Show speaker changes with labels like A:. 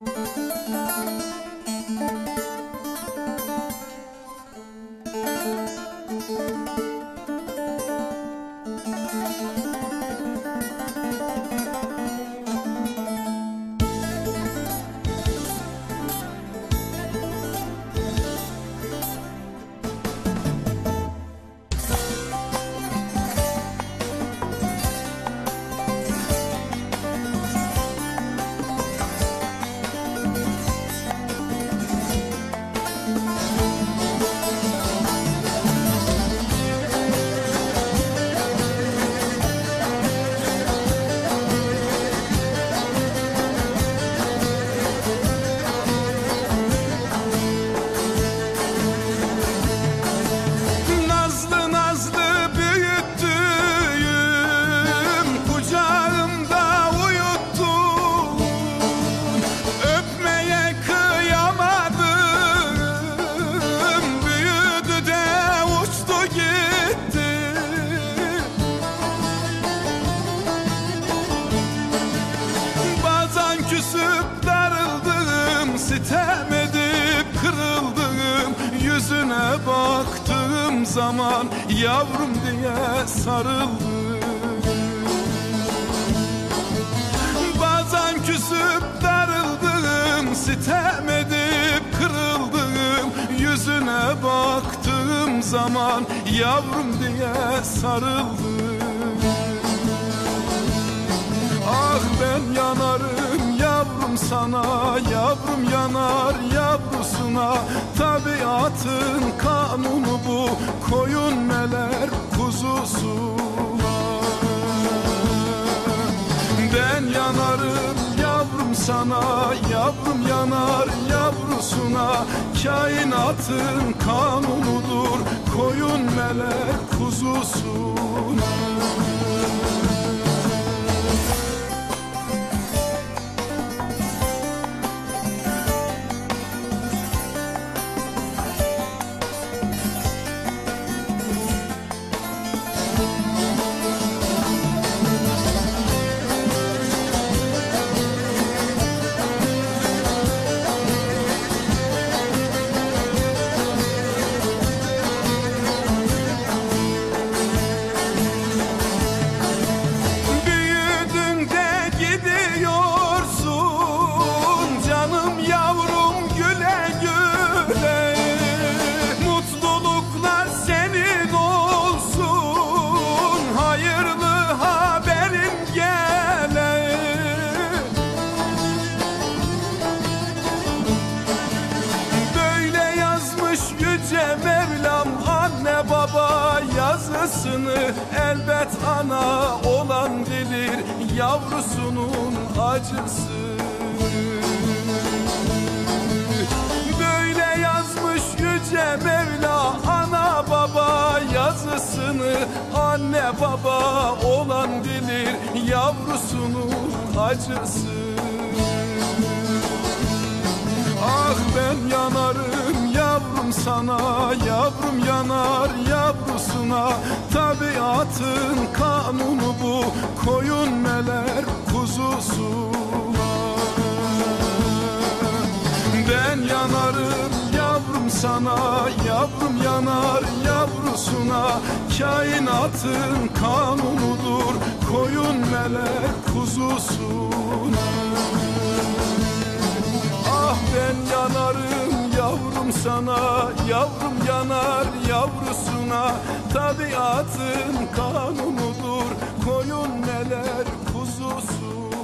A: Música Yüzüne baktığım zaman Yavrum diye sarıldım. Bazen küsüp darıldım Sitem edip kırıldım. Yüzüne baktığım zaman Yavrum diye sarıldım. Ah ben yanarım yavrum sana Yavrum yanar yavrusuna. Tabiatın kanunu bu Koyun meler kuzusuna. Ben yanarım yavrum sana Yavrum yanar yavrusuna. Kainatın kanunudur Koyun meler kuzusuna yazısını Elbet ana olan bilir yavrusunun acısı. Böyle yazmış yüce Mevla ana baba yazısını Anne baba olan bilir yavrusunun acısı. Ah ben yavrum sana Yavrum yanar yavrusuna. Tabiatın kanunu bu Koyun meler kuzusuna. Ben yanarım yavrum sana Yavrum yanar yavrusuna. Kainatın kanunudur Koyun meler kuzusuna sana Yavrum yanar yavrusuna. Tabiatın kanunudur Koyun neler kuzusuna